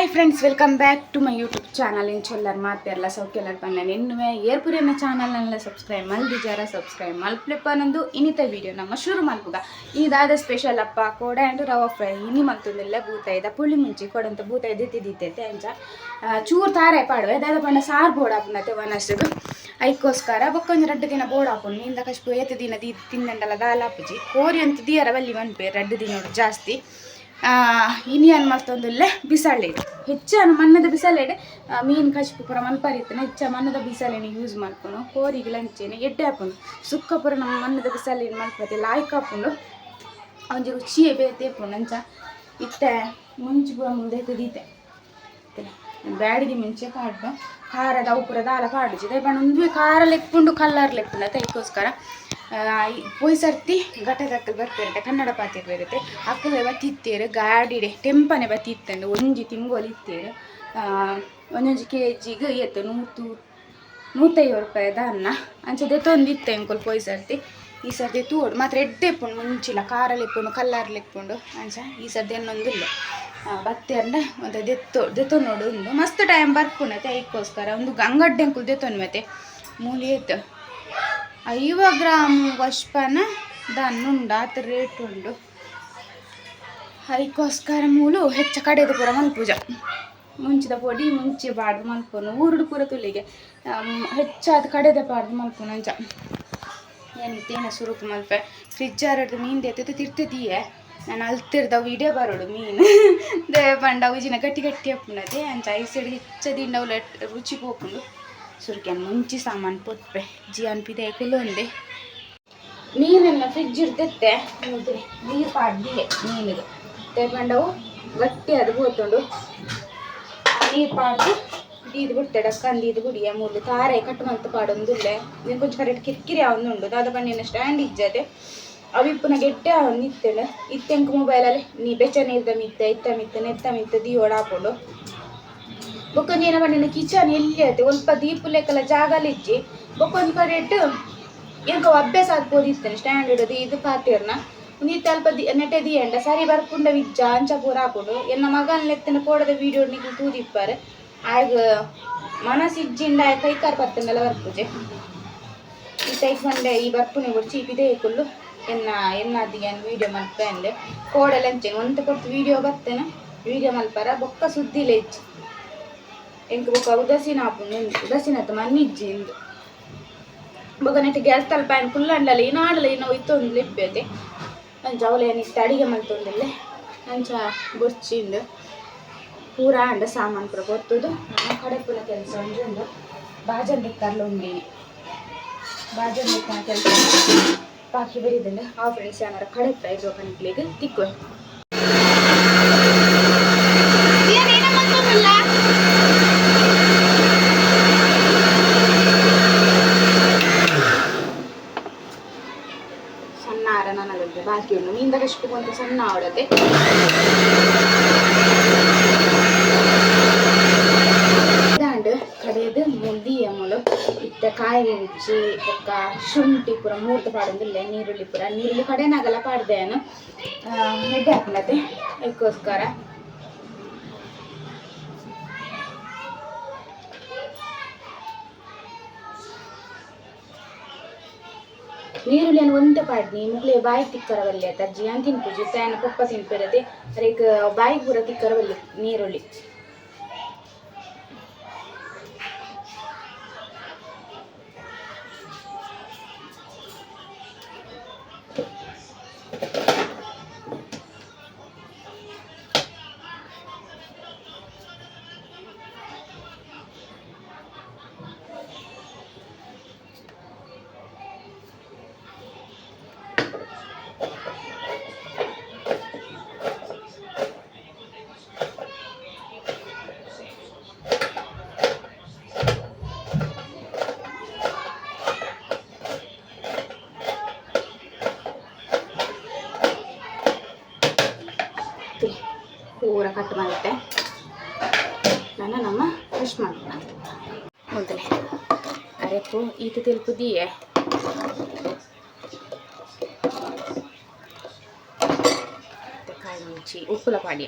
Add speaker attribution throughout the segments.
Speaker 1: Hi friends welcome back to my YouTube channel ಇಂಚೊಲ್ಲರ್ ಮಾತೆಲ್ಲ ಸೌಖ್ಯಲ್ಲರ್ ಪನ್ನ ಏರ್ಪುರಿ ಅನ್ನೋ ಚಾನಲ್ನೆಲ್ಲ ಸಬ್ಸ್ಕ್ರೈಬ್ ಮಲ್ದಿಜಾರ ಸಬ್ಸ್ಕ್ರೈಬ್ ಮಲ್ಪ್ಲಿಪ್ಪ ನಂದು ಇನ್ನಿತ ವಿಡಿಯೋ ನಮ್ಮ ಶುರು ಮಲ್ಪುಗ ಇದಾದ ಸ್ಪೆಷಲ್ ಅಪ್ಪ ಕೋಡೆ ಅಂಡ್ ರವ ಫ್ರೈ ಇನಿ ಮಲ್ತೊಂದೆಲ್ಲ ಬೂತಾಯ್ದ ಪುಳಿ ಮುಂಚಿ ಕೊಡಂತ ಬೂತಾಯ್ದು ದಿತ್ತೈತೆ ಅಂಚ ಚೂರು ತಾರೆ ಪಾಡುವೆ ದಾದ ಪಂಡ ಸಾರು ಬೋರ್ಡ್ ಹಾಪುನತ್ತೆ ವನಸ್ಟು ಐಕೋಸ್ಕರ ಬೊಕ್ಕೊಂಜಿ ರಡ್ಡು ದಿನ ಬೋರ್ಡ್ ಹಾಕೊಂಡು ಇಂದ ಕಷ್ಟ ಏತು ದಿನ ದಿ ತಿಂದಂಡಲ್ಲ ದಾಲಾಪುಜಿ ಕೋರಿ ಅಂತ ದಿಯರ ಬಲ್ಲಿ ಮನ್ಪೆ ರಡ್ಡು ದಿನ ಜಾಸ್ತಿ ಇನಿಯನ್ ಮತ್ತೊಂದುಲ್ಲೆ ಬಿಸಾಳೆಡೆ ಹೆಚ್ಚು ಮಣ್ಣದ ಬಿಸಾಳೆಡೆ ಮೀನು ಕಚ್ಪು ಪೂರ ಮಲ್ಪರಿತ್ತನೆ ಹೆಚ್ಚ ಮಣ್ಣದ ಬಿಸಾಲೆನೆ ಯೂಸ್ ಮಾಡ್ಕೊಂಡು ಕೋರಿಗೆ ಲಂಚೇನೆ ಎಡ್ಡೆ ಹಾಕೊಂಡು ಸುಕ್ಕ ಪೂರ ನಮ್ಮ ಮಣ್ಣದ ಬಿಸಾಲೆನ ಮಲ್ಪತ್ತೆ ಲಾಯ್ಕ ಹಾಕೊಂಡು ಅವನಿಗೆ ರುಚಿಯೇ ಬೇರೆ ತೇಪುಂಡು. ಅಂಚ ಇತ್ತೆ ಮುಂಚೆ ಪೂರ ಮುಂದೆ ತೆಗೀತೆ ಬ್ಯಾಡಿಗೆ ಮುಂಚೆ ಕಾಡ್ದು ಖಾರದ ಉಪ್ಪುರ ದಾಲ ಪಾಡುಜಿ ಬಣ್ಣ ಒಂದು ಖಾರ ಲೆಕ್ಕುಂಡು, ಕಲ್ಲರ್ ಲೆಕ್ಕುಂಡು. ಅದಕ್ಕೋಸ್ಕರ ಪೊಯ್ ಸರ್ತಿ ಘಟದಕ್ಕಲ್ ಬರ್ತಿರುತ್ತೆ ಕನ್ನಡ ಪಾತ್ರೆ ಬರುತ್ತೆ ಅಕ್ಕಲೆ ಬತ್ತಿತ್ತೇರು ಗಾಡಿಡೆ, ಟೆಂಪನೆ ಬತ್ತಿತ್ತಂದು ಒಂಜಿ ತಿಂಗೋಲಿ ಇತ್ತೇರು. ಒಂದೊಂದು ಕೆ ಜಿಗೆ ಇತ್ತು ನೂತು, ನೂತೈವತ್ತು ರೂಪಾಯಿದ ಅನ್ನ ಅಂಚೆ ದೆತ್ತೊಂದು ಇತ್ತೆ ಅಂಕೊಲ್ ಪೊಯ್ ಸರ್ತಿ ಈ ಸರ್ತಿ ತೂಡು, ಮಾತ್ರ ಎಡ್ಡೆ ಇಪ್ಪುಂಡು ಮುಂಚಿಲ್ಲ ಕಾರಲ್ಲಿ ಇಪ್ಪುಂಡು ಕಲ್ಲರ್ ಇಪ್ಪುಂಡು ಅಂಚ, ಈ ಸರ್ತಿ ಅನ್ನೊಂದಿಲ್ಲ. ಬತ್ತೆ ಅಂದ್ರೆ ಒಂದು ದೆತ್ತೊ ದೆತ್ತೊ ನೋಡು ಒಂದು ಮಸ್ತ್ ಟೈಮ್ ಬರ್ಪುಣತೆ ಅದಕ್ಕೋಸ್ಕರ ಒಂದು ಗಂಗಡ್ಡೆ ಅಂಕುಲ್ ದೆತ್ತೊಂದು ಮತ್ತೆ. ಮೂಲಿ ಎತ್ತು. ಐವ ಗ್ರಾಮ್ ವಶ್ಪನ ದನ್ನುಂಡ ಆತ ರೇಟ್ ಉಂಡು ಅದಕ್ಕೋಸ್ಕರ ಮೂಲು ಹೆಚ್ಚ ಕಡೆದು ಪೂರ ಮಲ್ಪೂಜ. ಮುಂಚಿದ ಪೊಡಿ, ಮುಂಚೆ ಬಾಡ್ದು ಮಲ್ಪುನು. ಊರುಡು ಪೂರ ತುಲಿಗೆ ಹೆಚ್ಚಾದ ಕಡೆದ ಬಾಡ್ದು ಮಲ್ಪುನು ಅಂಚ ಏನಿತ್ತೇನ ಸುರುಕು ಮಲ್ಪೆ? ಫ್ರಿಜ್ ಆರಡ್ದು ಮೀನು ದೇತೈತೆ ತಿರ್ತದೀಯೇ? ನಾನು ಅಲ್ತಿರ್ದ ವಿಡಿಯೋ ಬರೋಡು ಮೀನು. ದೇ, ಬಂಡ ಉಜಿನ ಗಟ್ಟಿ ಗಟ್ಟಿ ಅಪ್ಪುನದೆ ಅಂಚ ಐ ಸೈಡ್ ಹೆಚ್ಚದಿಂಡ ರುಚಿ ಹೋಗ್ಕೊಂಡು ಸುರ್ಕ್ಯಾನ್ ಮುಂಚಿ ಸಾಮಾನು ಪೊತ್ಪೆ ಜಿ ಅನ್ಪಿದೆ ಕುಲ್ಲೊಂದೆ ನೀರನ್ನು ಫ್ರಿಜ್ ಇರ್ತೈತೆ ನೀರು ಪಾಡ್ದಿಗೆ ಮೀನಿಗೆ ತೆಗೊಂಡವು ಗಟ್ಟಿ ಅದು ಹೋತೊಂಡು ನೀರು ಪಾಡ್ದು ದೀದು ಬಿಡ್ತೆ, ಡಕ್ಕಂದು ಇದು ಗುಡಿಯ ಮೂರು ತಾರೆ ಕಟ್ಟು ಮಂತ್ ಪಾಡೊಂದುಲ್ಲೆ ನೀನು ಕೊಂಚ ಕರೆಕ್ಟ್ ಕಿರಿಕಿರಿ ಅವನುಂಡು ದಾದ ಬಣ್ಣಿನ ಸ್ಟ್ಯಾಂಡ್ ಇಜ್ಜದೆ ಅವಿಪ್ಪನ ಗೆಟ್ಟೆ ಅವನು ಇತ್ತೇನೆ ಇತ್ತೆಂಕ ಮೊಬೈಲಲ್ಲಿ ನೀ ಬೆಚ್ಚ ನೀರ್ದ ಮಿತ್ತ, ಇತ್ತ ಮಿತ್ತ, ನೆತ್ತ ಮಿತ್ತ ದೀ ಓಡಾಕೊಂಡು ಬೊಕ್ಕೊಂದು ಏನ ಕಿಚನ್ ಎಲ್ಲಿ ಆಯ್ತು ಒಲ್ಪ ದೀಪ ಲೆಕ್ಕಲ ಜಾಗಲಿಜ್ಜಿ ಬೊಕ್ಕೊಂದು ಕಡೆ ಇಟ್ಟು ಎಂಕ ಅಭ್ಯಾಸ ಆಗ್ಬೋದಿತ್ತೇನೆ ಸ್ಟ್ಯಾಂಡರ್ಡ್ ಇಡೋದು ಇದು ಪಾತಿರ್ನ. ನೀತ ಅಲ್ಪ ದಿ, ನೆಟ್ಟೆ ದಿಯಂಡ, ಸರಿ ಬರ್ಪುಂಡ ವಿಜ್ಜ, ಅಂಚ ಪೂರ ಹಾಕೊಂಡು, ಎನ್ನ ಮಗನ ಲೆತ್ತನ ಕೋಡದ ವಿಡಿಯೋ ನಿಕ್ಲು ತೂದಿಪ್ಪಾರೆ ಆಗ ಮನಸ್ಸಿಜ್ಜಿಂಡ ಕೈ ಕಾರ್ ಪತ್ತಂಡೆಲ್ಲ ಬರ್ಪುಜೆ ಈ ಟೈಪ್ ಮಂಡೆ ಈ ಬರ್ಪುನೆ ಕೊಡ್ಚಿ ಇದೇ, ಕುಲ್ಲು. ಎನ್ನ ಎನ್ನದಿಗೆ ವಿಡಿಯೋ ಮಲ್ಪೆ ಅಂದೆ. ಕೋಡೆಲ್ಲ ಎಂಚೇನು ಒಂತ ಕೊಟ್ಟು ವಿಡಿಯೋ ಬರ್ತೇನೆ. ವಿಡಿಯೋ ಮಲ್ಪರ, ಬೊಕ್ಕ ಸುದ್ದಿಲೆ ಇಜ್ಜಿ ಎಂಕ ఒక ಬೊಕ್ಕ ನೆಟ್ಟು ಗ್ಯಾಸ್ ತಲ್ಪ ಏನು ಫುಲ್ ಅಂಡಲ್ಲ ಏನು ಆಡಲ್ಲ ಏನೋ ಇತ್ತೊಂದು ಲಿಪ್ಪೈತೆ. ಅಂಚ ಅವಳು ಏನಿತ್ತು ಅಡಿಗೆ ಮಲ್ತೊಂದಿಲ್ಲೆ. ಅಂಚ ಬೊಚ್ಚಿಂದು ಪೂರ ಅಂಡ ಸಾಮಾನು ಪೂರ ಗೊತ್ತದು. ನಮ್ಮ ಕಡೆ ಪುಲ ಕೆಲಸ ಉಂಡು ಬಾಜನ್ ದಿಕ್ಕರ್ಲು ಉಂಡೀನಿ ಬಾಜನ್ ದಿಕ್ಕನ ಕೆಲಸ. ಬಾಕಿ ಬರೀದಂಡೆ ಆ ಫ್ರೆಂಡ್ಸ್ ಏನಾರ ಕಡೆ ಪ್ರೈಸ್ ಓಪನಿಕ್ಲಿಗೆ ತಿಕ್ಕುವೆ ಕಷ್ಟು ಕೊಂತ ಸಣ್ಣ ಆವಡತೆ ಇದಾಂಡು ಕಡೆಯದು ಮುಲ್ದಿ ಮೊಳು ಇತ್ತ ಕಾಯಿ ಮುಂಚಿ ಶುಂಠಿ ಪೂರ, ಮೂರ್ತ ಪಾಡೊಂದಿಲ್ಲ ನೀರುಳ್ಳಿ ಪೂರ. ನೀರುಳ್ಳಿ ಕಡೆನಾಗಲ್ಲ ನಾನು. ಹೆಡ್ಡೆ ಹಾಕೊಂಡತೆ ಅದಕ್ಕೋಸ್ಕರ ನೀರುಳ್ಳಿಯನ್ನು ಒಂದೇ ಪಾಡ್ನಿ ಮುಗ್ಲೆ ಬಾಯಿ ತಿಕ್ಕರ ಬಲ್ಲೆ ಅಜ್ಜಿ ಅಂತ ತಿನ್ಪುಜಿ ತೇನ ಪಪ್ಪ ತಿನ್ಪಿರದೆ ಅದಕ್ಕೆ ಬಾಯಿ ಪೂರ ತಿಕ್ಕರ ಬಲ್ಲೆ ನೀರುಳ್ಳಿ ಪೂರ ಕಟ್ ಮಾಡುತ್ತೆ. ನಾನು ನಮ್ಮ ಫ್ರೆಶ್ ಮಾಡೋಣ ಮೊದಲೇ ಅರೆಪ್ಪು ಈತ ತಿಳ್ಕುದಿಯೇ ಕಾಯಿ ಮುಂಚಿ ಉಪ್ಪುಲ ಪಾಡಿ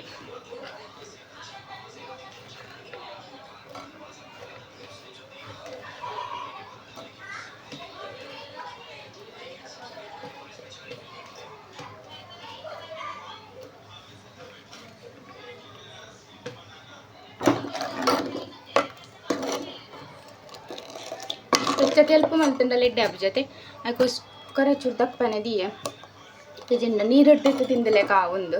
Speaker 1: ಕೆಲ್ಪ ಮಲ್ತಂಡಲ್ಲ ಎಡ್ಡೆ ಹಬ್ಬ ಜೊತೆ. ಅದಕ್ಕೋಸ್ಕರ ಚೂರು ದಪ್ಪನೆ ದೀಯ. ತಿಂದ ನೀರಿಡ್ದಿತ್ತು ತಿಂದಲೆ ಕಾ ಒಂದು?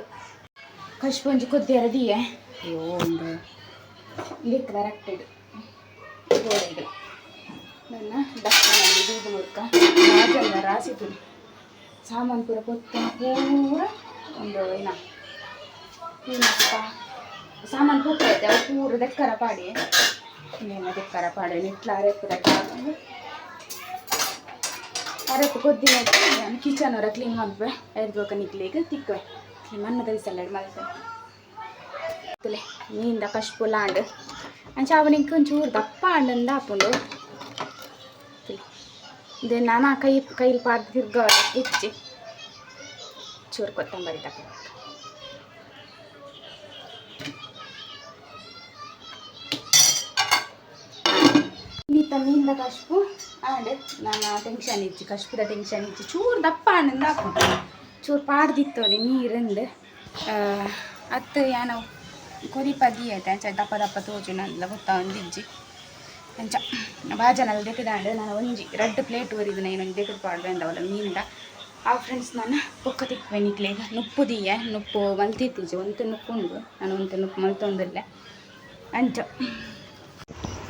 Speaker 1: ಕಶ್ಪೊಂಜಿ ಕೊದ್ದಿಯರ ದೀಯ? ಅಯ್ಯೋ ಒಂದು. ಲಿಕ್ ಕರೆಕ್ಟೆಡ್ ಗೋಡೆಗೆ ನನ್ನ ದಪ್ಪನಲ್ಲಿ ಬೀದು ಮುಡ್ಕ ರಾಜಲ್ಲ ರಾಸಿತು ಸಾಮಾನು ಪೂರ ಕೊತ್ತ ಪೂರ ಒಂದು ಏನ ಏನಪ್ಪ? ಸಾಮಾನು ಪೂರ ಐತೆ ಅವು ಪೂರ ದೆಕ್ಕರ ಪಾಡಿ ಏನು ದೆಕ್ಕರ ಪಾಡಿ ನಿಟ್ಲಾರೆ ಅರೆಪ್ಪು ದೆಕ್ಕ ಅರೆಪ್ಪು ಕೊದ್ದಿನ ನಾನು ಕಿಚನ್ ಅವರ ಕ್ಲೀನ್ ಮಾಡ್ಬೆ ಎರ್ಬೇಕು ನಿಕ್ಲಿಗೆ ತಿಕ್ಕವೆ ಮಣ್ಣ ತರಿಸಲ್ಲ ಮಲ್ಪೆ ಗೊತ್ತಲೆ ನೀಂದ ಕಶ್ಪು ಲಾಂಡ್ ಅಂಚ ಅವನಿಗೆ ಒಂಚೂರು ದಪ್ಪ ಅಂಡಂದ ಹಾಕೊಂಡು ಇದು ನಾನು ಆ ಕೈ ಕೈಲಿ ಪಾಡ್ದು ತಿರ್ಗ ಹೆಚ್ಚಿ ಚೂರು ಕೊತ್ತಂಬರಿ ತಕ್ಕ ನೀತ ನೀಂದ ಕಶ್ಪು ಆಂಡ್ ನಾನು ಟೆನ್ಷನ್ ಇಚ್ಚು ಕಶ್ಪುದ ಟೆನ್ಷನ್ ಇಚ್ಚು, ಚೂರು ದಪ್ಪ ಹಣ್ಣಿಂದ ಹಾಕೊಂಡು ಚೂರು ಪಾಡ್ದಿತ್ತೋಲಿ ನೀರಿಂದು. ಅತ್ತ ಏನೋ ಕೊರಿ ಪದಿ ಐತೆ, ಅಂಚ ದಪ್ಪ ದಪ್ಪ ತೋಚು ನಂದಲ ಗೊತ್ತಾ ಒಂದಿಜ್ಜಿ ಅಂಚ ಬಾಜನಲ್ಲಿ ದೆಕ್ಕದಾಂಡು ನಾನು ಒಂಜಿ ರೆಡ್ ಪ್ಲೇಟ್ ಒರಿದು ನಾನು ದೆಕ್ಕದ ಪಾಡ್ದೆ ಅಂದವಲ್ಲ ಮೀನಿಂದ. ಆ ಫ್ರೆಂಡ್ಸ್ ನಾನು ಪೊಕ್ಕ ತಿಕ್ಕುವೆ ನಿಕ್ಲೇಗ ನುಪ್ಪು ದೀಯ, ನುಪ್ಪು ಮಲ್ತಿತ್ತೀಜಿ ಒಂದು ನುಪ್ಪುಂಡು. ನಾನು ಒಂದು ನುಪ್ಪು ಮಲ್ತೊಂದಿಲ್ಲ ಅಂಚ.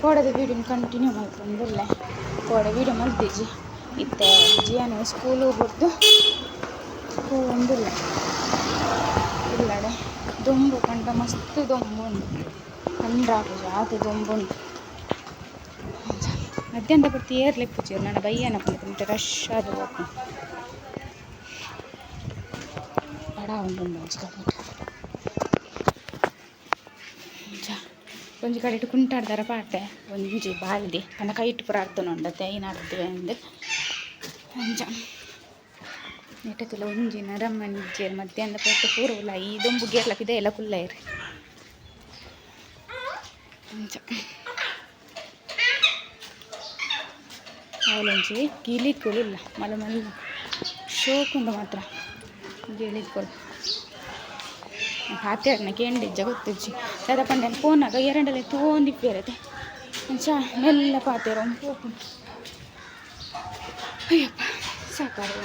Speaker 1: ಕೋಡದ ವೀಡಿಯೋ ಕಂಟಿನ್ಯೂ ಮಾಡ್ಕೊಂದಿಲ್ಲ ಕೋಡ ವೀಡಿಯೋ ಮಲ್ತಿಜ್ಜಿ ಇತ್ತೆ ಜಿಯಾನೆ ಸ್ಕೂಲು ಬಿಟ್ಟು ಒಂದಿಲ್ಲ. ಇಲ್ಲಡೆ, ದೊಂಬು ಕಂಡ ಮಸ್ತ್ ದೊಂಬು ಉಂಟು. ಕಂಡ್ರಾಕು ಜಾತಿ ದೊಂಬು ಉಂಟು. ಮಧ್ಯಾಹ್ನ ಬರ್ತಿ ಏರ್ಲಿಕ್ಕೆ ಪೂಜೆ ನಾನು ಬೈಯನ ಪಂತ ರಶ್ ಆದ ಹೋಗ್ತೀನಿ. ಬಡ ಉಂಟು ಒಂಜಿ ಕಡೆ ಇಟ್ಟು ಕುಂಟಾಡ್ದಾರ ಪಾಟೆ ಒಂಜಿ ಬಾಲ್ದಿ. ನನ್ನ ಕೈ ಇಟ್ಟು ಪುರ ಅರ್ಥನ ಉಂಡತ್ತೆ ಏನು ಆಡ್ತೀವಿ ಅಂದು. ಅಂಜ. ನೆಟ್ಟತಿಲ್ಲ ಒಂಜಿ ನರಮ್ಮನ ಇಜ್ಜೇರು ಮಧ್ಯಾಹ್ನ ಪೊಟ್ಟು ಪೂರ ಉಲ್ಲ. ಈ ದೊಂಬು ಗೇರ್ಲಕ್ಕಿದೆ ಎಲ್ಲ ಕುಲ್ಲ ಇರಿ ಅಂಚ ಅವಲೊಂಚಿ ಗಿಲಿಕ್ಕುಲಿಲ್ಲ ಮಲ ಮಲ್ಲ. ಶೋಕುಂಡ ಮಾತ್ರ. ಗಿಳಿಕ್ಕುಲು ಪಾತ್ಯಾಡ್ನ ಕೇಂಡಿಜ್ಜ ಗೊತ್ತಿಜ್ಜಿ. ಸದ ಪಂಡನ ಫೋನಾಗ ಎರಡಲೆ ತೋಂದಿಪ್ಪೇರತೆ ಅಂಚ ಮೆಲ್ಲ ಪಾತ್ಯಾರ ಅಯ್ಯಪ್ಪ ಸಾಕಾರು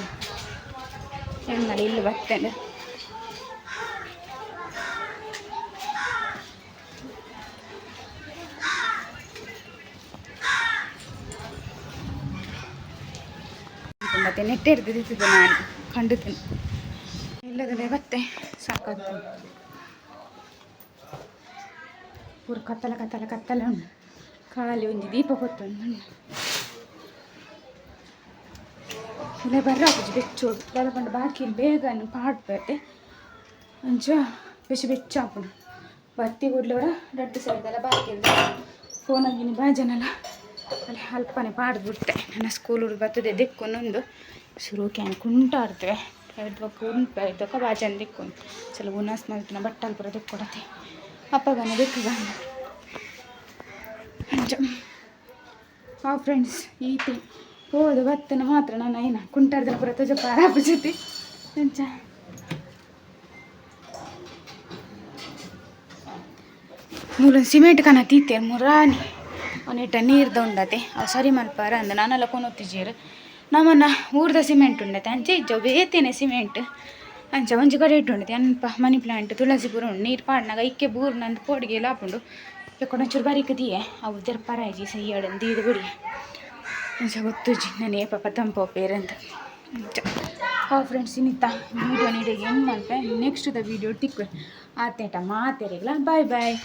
Speaker 1: ಎಣ್ಣಲ್ಲಿ ಇಲ್ಲಿ ಬರ್ತೇನೆ. ಮತ್ತೆ ನೆಟ್ಟೆ ಹಿಡ್ದಿದ್ದಿದ್ದು ನಾನು ಕಂಡುತೀನಿ ಇಲ್ಲದಲ್ಲೇ ಬತ್ತೆ ಸಾಕಾಗ್ತದೆ ಪೂರ ಕತ್ತಲ ಕತ್ತಲ ಕತ್ತಲ. ಖಾಲಿ ಒಂದು ದೀಪ ಹೊತ್ತು ಇಲ್ಲ ಬರ್ರಾಪುಜಿ ಬೆಚ್ಚೋಡು ಬರಪಂಡ ಬಾಕಿ ಬೇಗ ಪಾಡ್ಬೇತೆ ಅಂಚ ಬೆಚ್ಚು, ಬೆಚ್ಚ ಹಾಕೊಂಡು ಬತ್ತಿ ಗುಡ್ಲವರ ರಡ್ಡು ಸೈಡೆಲ್ಲ ಬಾಕಿ ಫೋನಾಗಿನ ಬಾಜನಲ್ಲ. ಅಲ್ಲಿ ಅಲ್ಪನೆ ಪಾಡ್ಬಿಟ್ಟೆ. ನನ್ನ ಸ್ಕೂಲ್ ಹುಡುಗ ಬರ್ತದೆ ದಿಕ್ಕೊಂದೊಂದು ಶುರು ಕ್ಯಾನ್ ಕುಂಟಾಡ್ತೇವೆ. ಎರಡು ಕುಂಟ ಇದ್ದಕ್ಕ ಬಾಜನ್ ದಿಕ್ಕೊಂಡು ಚಲೋ ಉನಾಸ್ ಬಟ್ ಬಟ್ಟಲ್ ಬರೋದಕ್ಕೆ ಕೊಡತ್ತೆ ಅಪ್ಪ ಬನ್ನೋದಕ್ಕೆ ಅಂಚ ಆ ಫ್ರೆಂಡ್ಸ್ ಈತಿ ಹೋದ ಬತ್ತನ ಮಾತ್ರ ನಾನು ಏನ ಕುಂಟಾರ್ದ ಬರತ್ತ ತುಜ ಪಾರಾಪ ಜೊತೆ ಅಂಚ ಮೂಲ ಸಿಮೆಂಟ್ ಕನ ತೀತೆ ಮುರಾನಿ ಅವನಿಟ್ಟ ನೀರ್ದು ದೊಂಡತೆ ಅವು ಸರಿ ಮಲ್ಪಾರ ಅಂದ. ನಾನೆಲ್ಲ ಕೊನೊತ್ತಿಜೀರು ನಮ್ಮನ್ನ ಊರ್ದ ಸಿಮೆಂಟ್ ಉಂಡೆ ಅಂಚೆ ಇಜ್ಜವು ಬೇತೇನೆ ಸಿಮೆಂಟ್? ಅಂಚ ಒಂಜಿ ಕಡೆ ಇಟ್ಟುಂಡತೆ, ಅನ್ಪ ಮನಿ ಪ್ಲಾಂಟ್ ತುಳಸಿ ಪೂರ ಉಂಡು, ನೀರು ಪಾಡ್ನಾಗ, ಇಕ್ಕೆ ಬೂರ್ ನಂದು ಪೋಡಿಗೆ ಲಾಪುಂಡು ಎಕ್ಕೊಂಡು ಒಂಚೂರು ಬರೀಕ್ ದಿಯೆ ಅವು ತೆರ್ಪರಾಯ್ಜಿ ಸೈಯಡನ್ ದೀದ ಬಿಡಿ. ಅಂಚ ಗೊತ್ತುಜಿ ನಾನು ಏ ಪಾಪ ತಂಪ ಪೇರಂತ ಹಾ ಫ್ರೆಂಡ್ಸ್ ಇನ್ನಿತ್ತ ವೀಡಿಯೋ ನೀಡಿಗೆ ಹೆಂಗೆ ನೆಕ್ಸ್ಟ್ ದ ವೀಡಿಯೋ ಟಿಕ್ ಆತೇಟ ಮಾತೆರೆಗ್ಲ. Bye bye